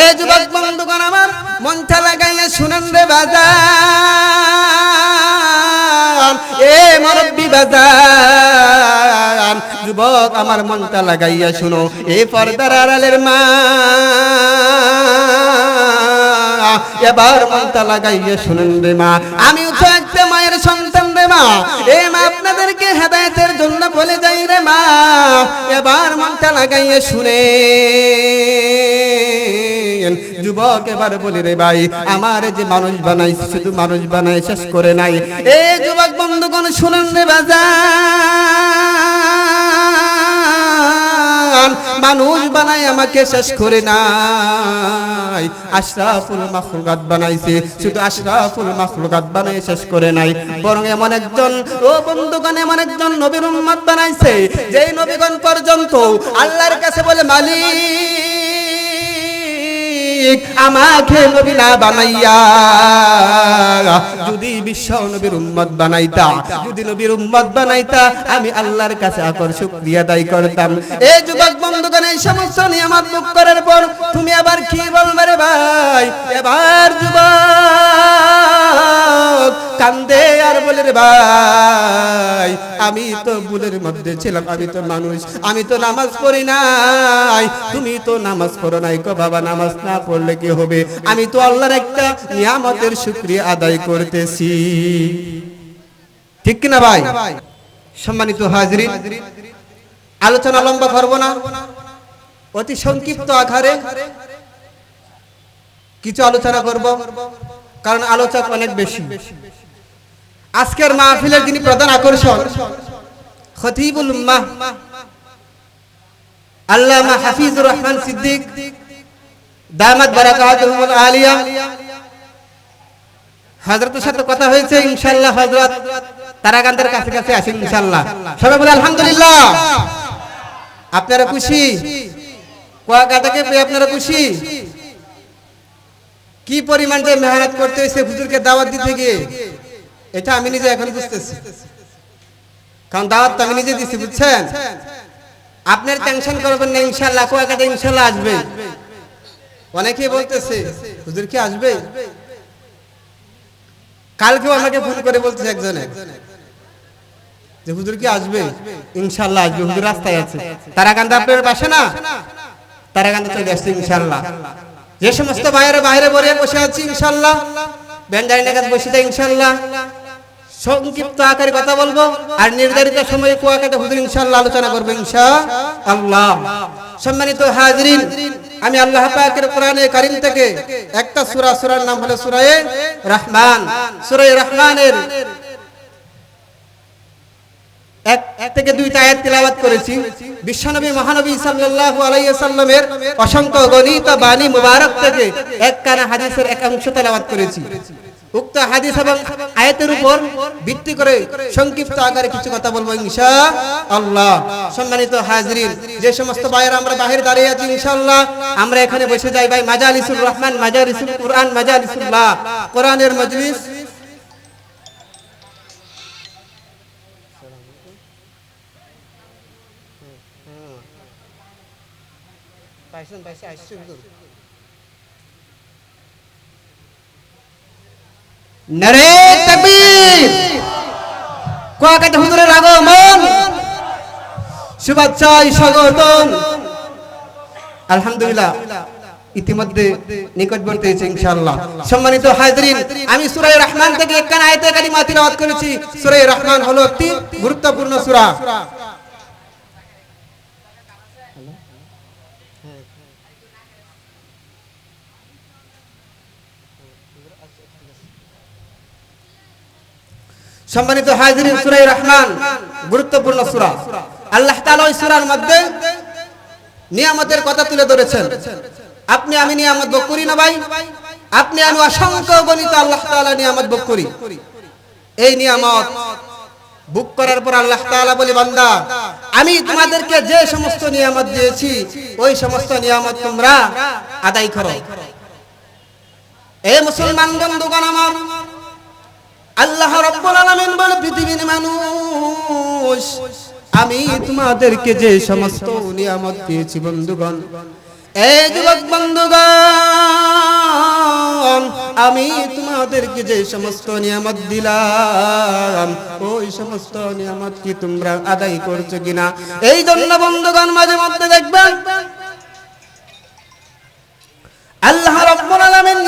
এ যুবক বন্ধুগণ, আমার মনটা লাগাইয়া শুনেন রে বাজান। এ মরব্বি বাজান, যুবক, আমার মনটা লাগাইয়া শুনো। এ পর্দার আড়ালের মা। এবার মনটা লাগাইয়া শুনেন রে মা। আমিও তো একটা মায়ের সন্তান রে মা। এ মা আপনাদেরকে হেদায়তের জন্য বলে যাই রে মা। এবার মনটা লাগাইয়া শুনে। যুবক, এবার বলি রে ভাই, আমার যে মানুষ বানাই শুধু মানুষ বানাই শেষ করে নাই। এ যুবক বন্ধুগণ, শুনেন রে বাজান, মানুষ বানাই আমাকে শেষ করে নাই। আশরাফুল মাখলুকাত বানাইছে, শুধু আশরাফুল মাখলুকাত বানাই শেষ করে নাই। বরং এমন একজন, ও বন্ধুগণ, এমন একজন নবীর উম্মত বানাইছে, যেই নবীগণ পর্যন্ত আল্লাহর কাছে বলে, মালিক আমাকে নবী বানাইয়া। যদি বিশ্ব নবীর উম্মত বানাইতা, যদি নবীর উম্মত বানাইতা, আমি আল্লাহর কাছে আকর শুকরিয়া দায়ী করতাম। এই যুবক বন্ধুগণ, এই সমস্ত নিয়ামত ভোগ করার পর তুমি আবার কি বলবে রে ভাই? এবার যুবক কান্দে আর বলে রে ভাই, আমি তো ভুলের মধ্যে ছিলাম, আমি তো মানুষ, আমি তো নামাজ পড়ি নাই। তুমি তো নামাজ পড়ো নাই গো বাবা, নামাজ না পড়লে কি হবে? আমি তো আল্লাহর একটা নিয়ামতের শুকরিয়া আদায় করতেছি। ঠিক কিনা ভাই? সম্মানিত হাজরিন, আলোচনা লম্বা করব না। অতি সংক্ষিপ্ত আকারে কিছু আলোচনা করব, কারণ আলোচক অনেক বেশি। আজকের মাহফিলের যিনি প্রধান আকর্ষণ, খতিবুল উম্মাহ, আল্লামা হাফিজুর রহমান সিদ্দিক, দামাত বারাকাতুহুল আলিয়া। হযরতের সাথে কথা হয়েছে, ইনশাআল্লাহ হযরত তারাকান্তের কাছে কাছে আসেন ইনশাআল্লাহ। সবাই বলে, আলহামদুলিল্লাহ। আপনারা খুশি? কুয়াকাটাকে পেয়ে আপনারা খুশি? কি পরিমাণ যে মেহনত করতে হয়েছে হুজুরকে দাওয়াত দিতে গিয়ে? এটা আমি নিজে এখন বুঝতেছি। কারণ দাওয়াত আমি নিজে দিচ্ছি বুঝছেন? আপনার টেনশন করবেন না ইনশাল্লাহ কুয়াকাটা ইনশাল্লাহ আসবে। অনেকেই বলতেছে, হুজুর কি আসবে? কালকেও আমাকে ফোন করে বলতেছে একজনে যে, হুজুর কি আসবে? ইনশাল্লাহ আসবে, হুজুর রাস্তায় আছে। তারাকান্দা আপনার পাশে না? তারাকান্দা চলে আসছে ইনশাল্লাহ যে সমস্ত বাইরে বাইরে বসে আছি ইনশাল্লাহ ব্যান্ডারিনের কাছে বসে যাই ইনশাল্লাহ সংক্ষিপ্ত আকারে কথা বলব আর নির্ধারিত সময়ে কুয়াকাটা হুজুর ইনশাল্লাহ আলোচনা করব ইনশা আল্লাহ। সম্মানিত হাজরিন, আমি আল্লাহ পাকের কোরআনে কারিম থেকে একটা সূরা, সূরার নাম হলো সূরায়ে রহমান। সূরায়ে রহমানের এক থেকে দুইটা আয়াত তেলাওয়াত করেছি। বিশ্বনবী মহানবী সাল্লাল্লাহু আলাইহি সাল্লামের অসংখ্য গণিত বাণী মুবারক থেকে এক কানা হাদিসের এক অংশ তেলাওয়াত করেছি। উক্ত হাদিস এবং আয়াতের উপর ভিত্তি করে সংক্ষিপ্ত আকারে কিছু কথা বলব ইনশা আল্লাহ। সম্মানিত হাজরিন, যে সমস্ত ভাইয়েরা আমরা বাহিরে দাঁড়িয়ে আছি ইনশাআল্লাহ, আমরা এখানে বসে যাই ভাই মাজালিসুর রহমান, মাজালিসুল কুরআন, মাজালিসুল্লাহ, কোরআনের মজলিস। পাইছেন পাইছে আসছে নারে তাকবীর। কুয়াকাটা হুজুরের আগমন? শুভেচ্ছায় স্বাগতম। আলহামদুলিল্লাহ, ইতিমধ্যে নিকটবর্তী হয়েছে ইনশাআল্লাহ। সম্মানিত হাজরিন, আমি সূরা রহমান থেকে একখান আয়াতে কারিমা তিলাওয়াত করেছি। সূরা রহমান হলো একটি গুরুত্বপূর্ণ সূরা। সম্মানিত হাজিরিন সূরা রহমান, গুরুত্বপূর্ণ সূরা। আল্লাহ তাআলা ওই সূরার মধ্যে নিয়ামতের কথা তুলে ধরেছেন। আপনি আমি নিয়ামত ভোগ করি না ভাই। আপনি আমি অসংখ্য গণিত আল্লাহ তাআলা নিয়ামত ভোগ করি। এই নিয়ামত বুক করার পর আল্লাহ তাআলা বলি, বান্দা, আমি তোমাদেরকে যে সমস্ত নিয়ামত দিয়েছি, ওই সমস্ত নিয়ামত তোমরা আদায় করো। এ মুসলমান বন্ধুগণ আমার আল্লাহ রাব্বুল আলামিন বলে, পৃথিবীর মানুষ, আমি তোমাদেরকে যে সমস্ত নিয়ামত দিয়েছি, বন্ধুগণ এই যুবক বন্ধুগণ, আমি তোমাদেরকে যে সমস্ত নিয়ামত দিলাম, ওই সমস্ত নিয়ামত কি তোমরা আদায় করছ কিনা? এই জন্য বন্ধুগণ, মাঝে মধ্যে দেখবেন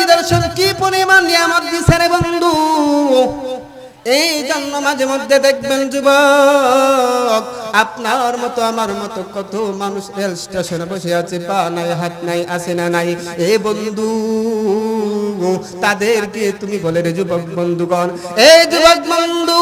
নিদর্শন কি পরিমাণ নিয়ামত দিছে রে বন্ধু? এই জন্য মাঝে মধ্যে দেখবেন যুবক, আপনার মতো, আমার মতো কত মানুষ রেল স্টেশনে বসে আছে, পা নাই, হাত নাই আসে না নাই। এ বন্ধু, তাদেরকে তুমি বলে রে যুবক বন্ধুগণ এই যুবক বন্ধু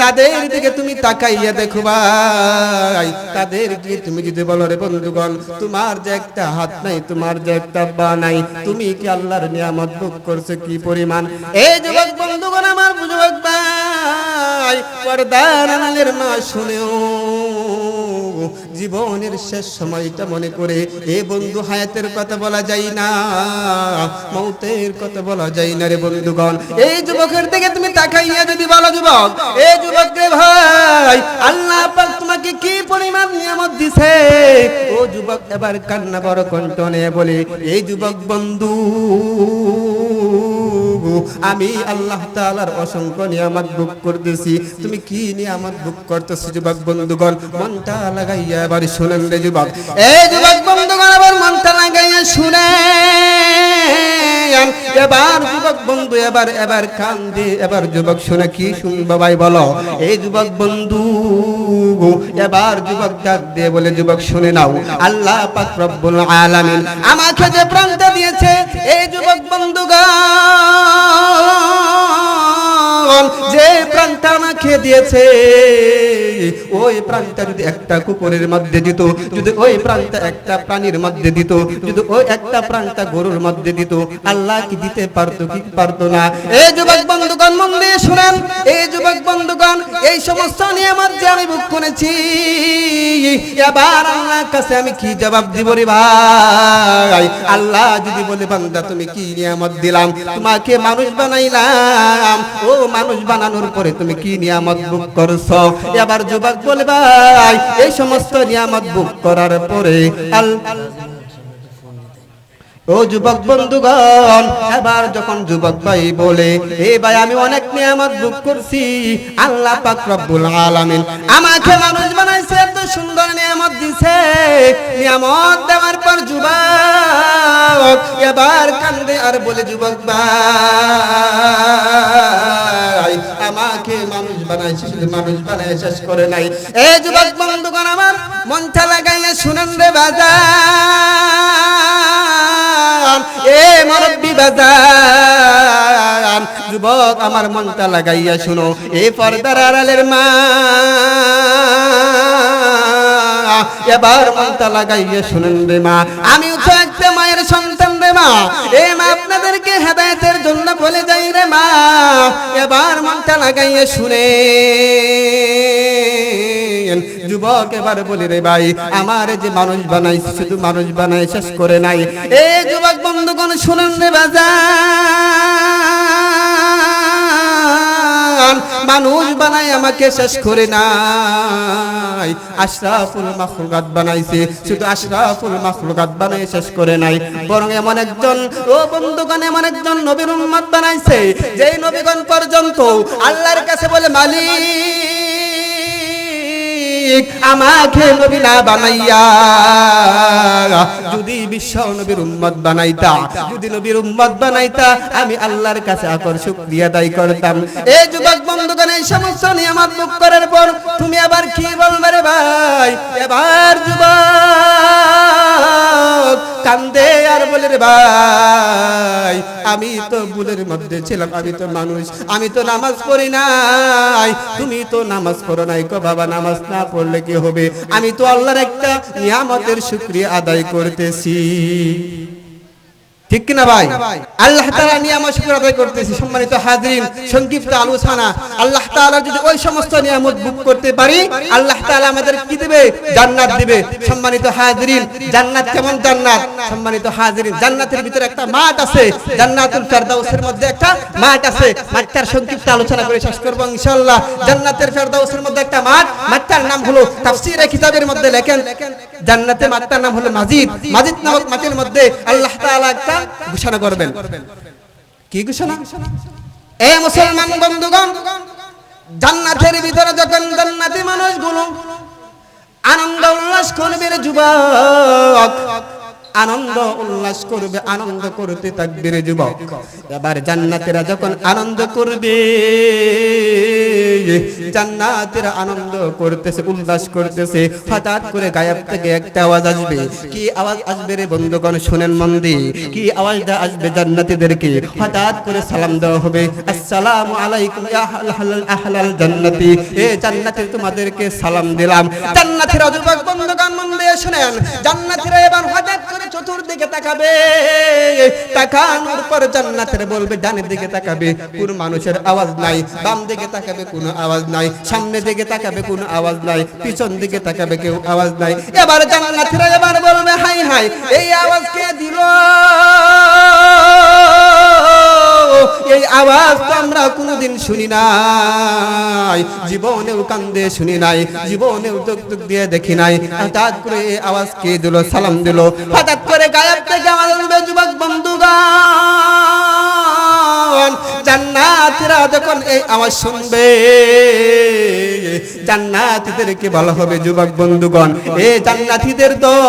তাদের দিকে তুমি তাকাইয়া দেখো ভাই। তাদেরকে তুমি যদি বলো রে বন্ধুগণ, তোমার যে একটা হাত নাই, তোমার যে একটা পা নাই, তুমি কি আল্লাহর নিয়ামত ভোগ করছ কি পরিমাণ? এই যুবক বন্ধুগণ, আমার যুবক ভাই, পর্দার আড়ালের মা, শুনেও জীবনের শেষ সময়টা মনে করে, এ বন্ধু, হায়াতের কথা বলা যায় না, মৌতের কথা বলা যায় না রে বন্ধুগণ। এই যুবকের দিকে তুমি তাকাইয়া যদি বলো, যুবক এই যুবক রে ভাই, আল্লাহ পাক তোমাকে কি পরিমাণ নিয়ামত দিছে? ও যুবক, এবার কান্না বড় কণ্ঠ নিয়ে বলে, এই যুবক বন্ধু আমি আল্লাহ তাআলার অসংখ্য নিয়ামত ভোগ করতেছি। তুমি কি নিয়ামত ভোগ করতেছো যুবক বন্ধুগণ? মনটা লাগাইয়া এবার শুনেন রে যুবক। এই যুবক বন্ধুগণ আবার মনটা লাগাইয়া এবার যুবক বন্ধু, এবার এবার কান এবার যুবক শুনে কি শুনব ভাই বলো? এই যুবক বন্ধু, এবার যুবক ডাক দিয়ে বলে, যুবক, শুনে নাও। আল্লাহ পাক রব্বুল আলামিন আমাকে যে প্রাণটা দিয়েছে এই যুবক বন্ধুগণ প্রাণটা আমাকে দিয়েছে। ওই প্রাণটা যদি একটা কুকুরের মধ্যে দিত, যদি ওই প্রাণটা একটা প্রাণীর মধ্যে দিত, যদি ওই একটা প্রাণটা গরুর মধ্যে দিত, আল্লাহ কি দিতে পারতো, কি পারতো না? এই যুবক বন্ধুগণ, মন দিয়ে শুনেন, এই যুবক বন্ধুগণ, এই সমস্ত নিয়ামত যে আমি বুক করেছি, এবার আল্লাহর কাছে আমি কি জবাব দিব রে ভাই? আল্লাহ যদি বলে, বান্দা, তুমি কি নিয়ামত দিলাম? তোমাকে মানুষ বানাইলাম। ও মানুষ বানানোর পরে তুমি কি নিয়ামত বুক করছ? এবার যুবক বলে ভাই এই সমস্ত নিয়ামত বুক করার পরে আল্লাহ ও যুবক বন্ধুগণ, এবার যখন যুবক ভাই বলে, এ ভাই, আমি অনেক নিয়ামত বুক করছি, আল্লাহ পাক রব্বুল আলামিন আমাকে মানুষ বানাইছে, এত সুন্দর নিয়ামত দিছে। নিয়ামত দেওয়ার পর যুবক এবার কান্দে আর বলে, যুবক ভাই, আমাকে মানুষ বানাইছে, শুধু মানুষ বানাই শেষ করে নাই। এ যুবক বন্ধুগণ, আমার মনটা লাগাইলে শুনেন রে বাজার এ যুবক আমার মনটা লাগাইয়া শুনো, এ পর্দার আড়ালের মা, এবার মনটা লাগাইয়া শুনেন রে মা আমিও তো একটা মায়ের সন্তান রে মা, এ মা আপনাদেরকে হেদায়েতের জন্য বলে যাই রে মা, এবার মনটা লাগাইয়া শুনে। যুবক, এবার বলি রে ভাই, আমার যে মানুষ বানাই শুধু মানুষ বানাই শেষ করে নাই। এ যুবক বন্ধুগণ, শুনেন রে বাজার মানুষ বানাই আমাকে শেষ করে নাই। আশরাফুল মাখলুকাত বানাইছে, শুধু আশরাফুল মাখলুকাত বানাই শেষ করে নাই। বরং এমন একজন, ও বন্ধুগণ, এমন একজন নবীর উম্মত বানাইছে, যেই নবীগণ পর্যন্ত আল্লাহর কাছে বলে, মালিক আমাকে নবী না বানাইয়া। যদি বিশ্ব নবীর উম্মত বানাইতা, যদি নবীর উম্মত বানাইতা, আমি আল্লাহর কাছে আকর শুকরিয়া দায়ী করতাম। এই যুবক বন্ধুগণ, এই সমস্ত নিয়ামত মুখ করার পর তুমি আবার কি বলবে রে ভাই? এবার যুবক, কান্দে আর বলে রে ভাই, আমি তো ভুলের মধ্যে ছিলাম, আমি তো মানুষ, আমি তো নামাজ পড়ি নাই। তুমি তো নামাজ পড়ো নাই কো বাবা, নামাজ না পড়লে কি হবে? আমি তো আল্লাহর একটা নিয়ামতের শুক্রিয়া আদায় করতেছি। ঠিক কিনা ভাই? আল্লাহ তাআলা নিয়ামত শুকর আদায় করতেছি সম্মানিত হাজিরিন সংক্ষিপ্ত আলোচনা। আল্লাহ তাআলা যদি ওই সমস্ত নিয়ামত বুক করতে পারি আল্লাহ তাআলা আমাদের কি দিবে? জান্নাত দিবে। সম্মানিত হাজিরিন জান্নাত কেমন জান্নাত? সম্মানিত হাজিরিন জান্নাতের ভিতরে একটা মাঠ আছে জান্নাতুল ফেরদাউসের মধ্যে একটা মাঠ আছে। মাঠটার সংক্ষিপ্ত আলোচনা করে শেষ করব ইনশাআল্লাহ। জান্নাতের ফেরদাউসের মধ্যে একটা মাঠ মাঠটার নাম হলো তাফসীরে কিতাবের মধ্যে লেখেন জান্নাতে মাঠটার নাম হলো মাজিদ। মাজিদ নামক মাঠের মধ্যে আল্লাহ তাআলা একটা ঘোষণা করবেন। কি ঘোষণা? এ মুসলমান বন্ধুগণ, জান্নাতের ভিতরে যখন জান্নাতি মানুষগুলো আনন্দ উল্লাস করবে যুবক আনন্দ উল্লাস করবে, আনন্দ করতে থাকবে রে যুবক। এবার জান্নাতেরা যখন আনন্দ করবে, জান্নাতেরা আনন্দ করতেছে, উল্লাস করতেছে, হঠাৎ করে গায়েব থেকে একটা আওয়াজ আসবে। কি আওয়াজ আসবে রে বন্ধুগণ, শুনেন মন দিয়ে কি আওয়াজটা আসবে জান্নাতীদেরকে? হঠাৎ করে সালাম দেওয়া হবে, আসসালামু আলাইকুম, ইয়া আহলাল আহলাল জান্নাতি। এ জান্নাতে তোমাদেরকে সালাম দিলাম। জান্নাতীরা যুবক বন্ধুগণ, মন দিয়ে শুনেন, জান্নাতীরা এবার হঠাৎ করে চতুর্দিকে তাকাবে, তাকানোর পর জান্নাতের বলবে ডানের দিকে তাকাবে, কোন মানুষের আওয়াজ নাই, বাম দিকে তাকাবে, কোনো আওয়াজ নাই, সামনে দিকে তাকাবে, কোনো আওয়াজ নাই, পিছন দিকে তাকাবে, কেউ আওয়াজ নাই। এবার জান্নাতীরা এবার বলবে, হাই হাই, এই আওয়াজ কে দিল? এই আওয়াজ তো আমরা কোনোদিন শুনি নাই। জীবনেও কান্দে শুনি নাই, জীবনেও দুঃখ দিয়ে দেখি নাই। হঠাৎ করে এই আওয়াজ কে দিল? সালাম দিল। হঠাৎ করে গায়েব থেকে আমাদের যুবক বন্ধুগণ, জান্নাতীরা যখন এই আওয়াজ শুনবে, জান্নাতীদেরকে বলা হবে যুবক বন্ধুগণ, এ জান্নাতীদের দল।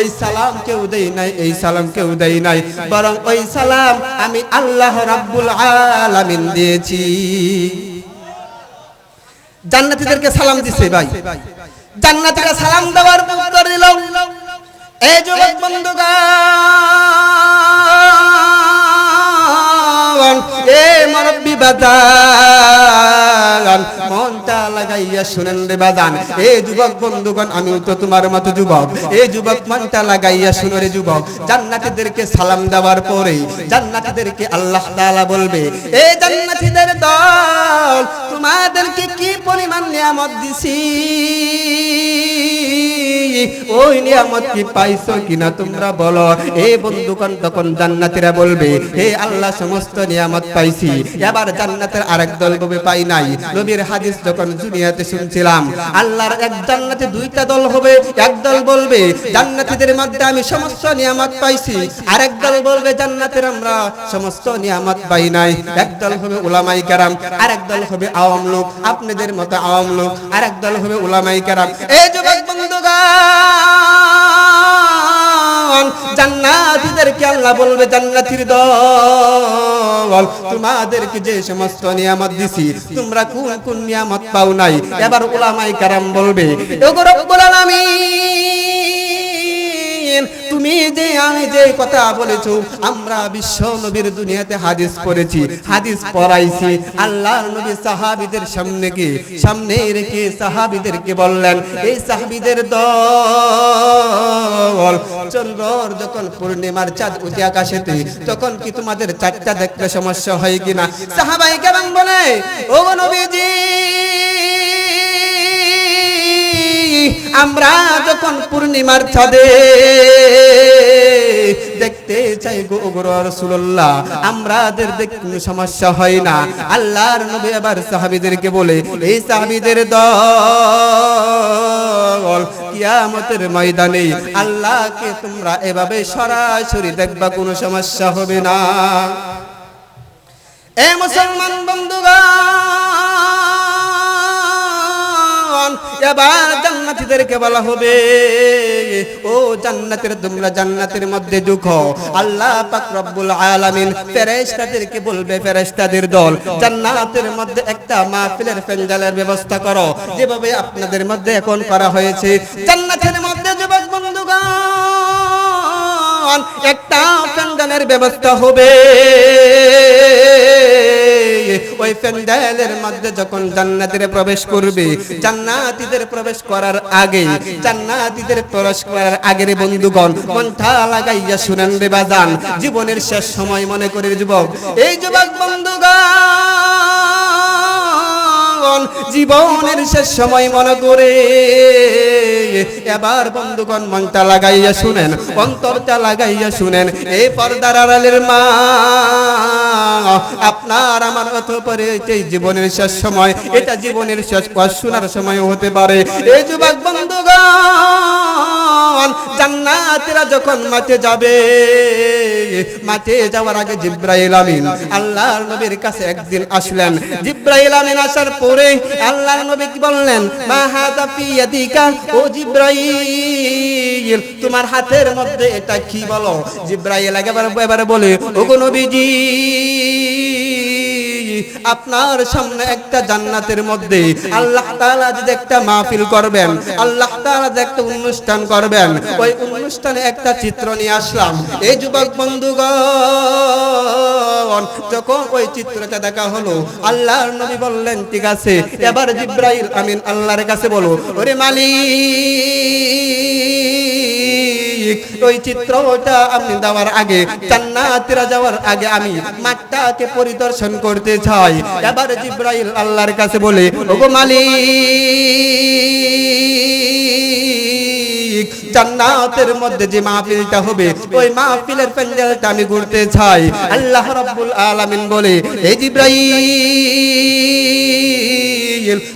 এই সালাম কেউ দেই নাই, এই সালাম কেউ দেই নাই। বরং ওই সালাম আমি আল্লাহ রাব্বুল আলামিন দিয়েছি। জান্নাতীদেরকে সালাম দিছে ভাই। জান্নাতীরা সালাম দেওয়ার উত্তর দিল। এই যুবক বন্ধুগণ, এ মুরব্বি বাদান মনটা লাগাইয়া শুনেন রে বাদান, এ যুবক বন্ধুগণ, আমিও তো তোমার মতো যুবক। এ যুবক মনটা লাগাইয়া শুনো রে যুবক। জান্নাতীদেরকে সালাম দেওয়ার পরে জান্নাতীদেরকে আল্লাহ তাআলা বলবে, এ জান্নাতীদের দল, তোমাদেরকে কি পরিমাণ নিয়ামত দিছি? ওই নিয়ামত কি পাইছো কিনা তোমরা বলো। এ বন্ধুগণ, তখন জান্নাতীরা বলবে, হে আল্লাহ, সমস্ত নিয়ামত পাইছি। এবার জান্নাতের আরেক দল বলবে পাই নাই? নবীর হাদিস যখন দুনিয়াতে শুনছিলাম, আল্লাহর এক জান্নাতে দুইটা দল হবে। এক দল বলবে, জান্নাতীদের মধ্যে আমি সমস্ত নিয়ামত পাইছি। আরেক দল বলবে, জান্নাতের আমরা সমস্ত নিয়ামত পাই নাই। এক দল হবে উলামাই কারাম, আরেক দল হবে আওয়াম লোক আপনাদের মতো আওয়াম লোক আরেক দল হবে উলামাই কারাম। এই যুবক বন্ধুগণ জান্নাতীদেরকে আল্লাহ বলবে, জান্নাতীর দল, তোমাদেরকে যে সমস্ত নিয়ামত দিছি, তোমরা কোন কোন নিয়ামত পাও নাই? এবার ওলামাই কারাম বলবে ওগো রব্বুল আলামিন তুমি যে, আমি যে কথা বলেছ, আমরা বিশ্ব নবীর দুনিয়াতে হাদিস পড়েছি, হাদিস পড়াইছি। আল্লাহর নবী সাহাবীদের সামনে কি? সামনে রেখে সাহাবীদেরকে বললেন, এই সাহাবীদের দল চন্দ্রর যখন পূর্ণিমার চাঁদ উঠে আকাশেতে, তখন কি তোমাদের চারটা দেখতে সমস্যা হয় কিনা? সাহাবাই কেমন বলে ও নবীজি আমরা যখন পূর্ণিমার ছাদে দেখতে চাই গো রাসূলুল্লাহ আমাদের দেখতে সমস্যা হয় না। আল্লাহর নবী আবার সাহাবীদেরকে বলে, এই সাহাবীদের দল কিয়ামতের ময়দানে আল্লাহকে তোমরা এভাবে সরাসরি দেখবা কোনো সমস্যা হবে না। এ মুসলমান বন্ধুগণ এবার জান্নাতীদেরকে বলা হবে, ও জান্নাতের তোমরা জান্নাতের মধ্যে ঢুকো। আল্লাহ পাক রব্বুল আলামিন ফেরেশতাদেরকে বলবে, ফেরেশতাদের দল, জান্নাতের মধ্যে একটা মাহফিলের প্যান্ডেলের ব্যবস্থা করো। যেভাবে আপনাদের মধ্যে এখন করা হয়েছে, জান্নাতের মধ্যে যুবক বন্ধুগণ, একটা প্যান্ডেলের ব্যবস্থা হবে। ওই প্যান্ডেলের মধ্যে যখন জান্নাতিরে প্রবেশ করবে, জান্নাতীদের প্রবেশ করার আগে, জান্নাতীদের প্রবেশ করার আগে রে বন্ধুগণ মনটা লাগাইয়া শুনেন রে বাজান। জীবনের শেষ সময় মনে করে যুবক, এই যুবক বন্ধুগণ, জীবনের শেষ সময় মনে করে এবার বন্ধুগণ মনটা লাগাইয়া শুনেন, অন্তরটা লাগাইয়া শুনেন, এই পর্দার আড়ালের মা, আপনার আমার অতপরে এই জীবনের শেষ সময়, এটা জীবনের শেষ শোনার সময় হতে পারে। এই যুবক বন্ধুগণ জান্নাতীরা যখন মাঠে যাবে, মাঠে যাওয়ার আগে জিব্রাইল আমিন নবীর কাছে একদিন আসলেন। জিব্রাইল আমিন আসার পরে নবী কি বললেন? মা হাদা ও জিব্রাইল, তোমার হাতের মধ্যে এটা কি বলো? জিব্রাইল একেবারে এবারে বলে, ওগো নবীজি আপনার সামনে একটা জান্নাতের মধ্যে আল্লাহ তাআলা যদি একটা মাহফিল করবেন, আল্লাহ তাআলা যদি একটা অনুষ্ঠান করবেন, ওই অনুষ্ঠানে একটা চিত্র নিয়ে আসলাম। এই যুবক বন্ধুগণ, যখন ওই চিত্রটা দেখা হলো, আল্লাহর নবী বললেন, ঠিক আছে, এবার জিব্রাইল আমিন আল্লাহর কাছে বলো। ওরে মালিক ওই চিত্রটা আপনি দেওয়ার আগে, জান্নাতীরা যাওয়ার আগে আমি মাঠটাকে পরিদর্শন করতে চাই। এবার জিব্রাইল আল্লাহর কাছে বলে, ওগো মালিক, জান্নাতের মধ্যে যে মাহফিলটা হবে, ওই মাহফিলের প্যান্ডেলটা আমি ঘুরতে চাই। আল্লাহ রাব্বুল আলামিন বলে এই জিব্রাইল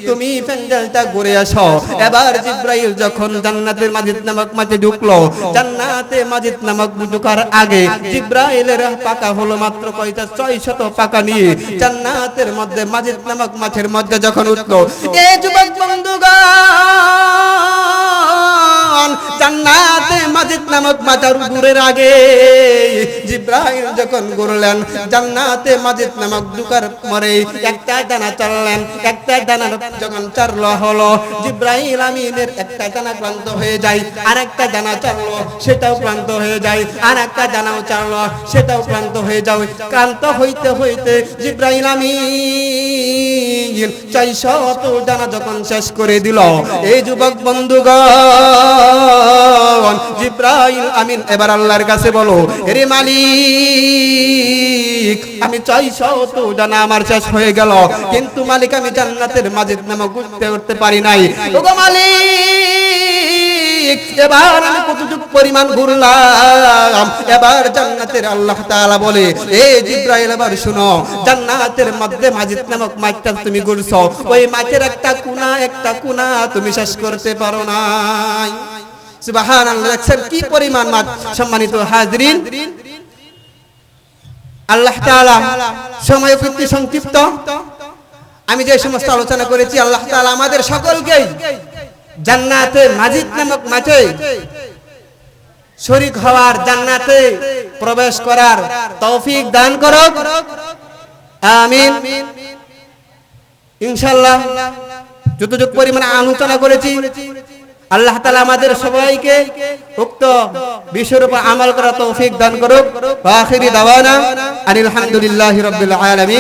তুমি প্যান্ডেলটা ঘুরে আসো। এবার জিব্রাইল যখন জান্নাতের মাজিদ নামক মাঝে ঢুকলো, জান্নাতে মাজিদ নামক ঢুকার আগে জিব্রাইলের পাকা হলো মাত্র কয়টা? ছয় শত পাকা নিয়ে জান্নাতের মধ্যে মাজিদ নামক মাঠের মধ্যে যখন উঠল এই যুবক বন্ধুগণ জান্নাতে মাজিদ নামক মাথার উপরের আগে জিব্রাইল যখন ঘুরলেন, জান্নাতে মাজিদ নামক দুকার মরে একটা দানা চাললেন, একটা দানা যখন চারলো হলো, জিব্রাইল আমিনের একটা দানা ক্লান্ত হয়ে যায় আর একটা দানা চাললো, সেটাও ক্লান্ত হয়ে যায় আর একটা দানাও চাললো, সেটাও ক্লান্ত হয়ে যাও ক্লান্ত হইতে হইতে জিব্রাইল আমিন চাইশো দানা যখন শেষ করে দিল এই যুবক বন্ধুগণ জিব্রাইল আমিন, এবার আল্লাহর কাছে বলো রে মালিক, আমি চাইশো তো জানা আমার শেষ হয়ে গেল, কিন্তু মালিক, আমি জান্নাতের মাঝে নামক উঠতে উঠতে পারি নাই। ওগো মালিক, এবার আমি কতটুক পরিমাণ ঘুরলাম, এবার জান্নাতের আল্লাহ তাআলা বলে, এ জিব্রাইল, এবার শুনো, জান্নাতের মধ্যে মাজিদ নামক মাঠটা তুমি ঘুরছো, ওই মাঠের একটা কোনা একটা কোনা তুমি শেষ করতে পারো নাই। কি পরিমাণ মাঠ সম্মানিত হাজরিন, আল্লাহ সময় অতি সংক্ষিপ্ত। আমি যে সমস্ত আলোচনা করেছি, আল্লাহ আমাদের সকলকেই জান্নাতে মাজিদ নামক মাঠে শরীক হওয়ার জান্নাতে প্রবেশ করার তৌফিক দান করো আমিন। ইনশাআল্লাহ, যতটুকু পরিমাণে আলোচনা করেছি আল্লাহ তালা আমাদের সবাইকে উক্ত বিশ্বরূপে আমল করা তৌফিক দান করুক। আলহামদুলিল্লাহ রাব্বিল আলামিন।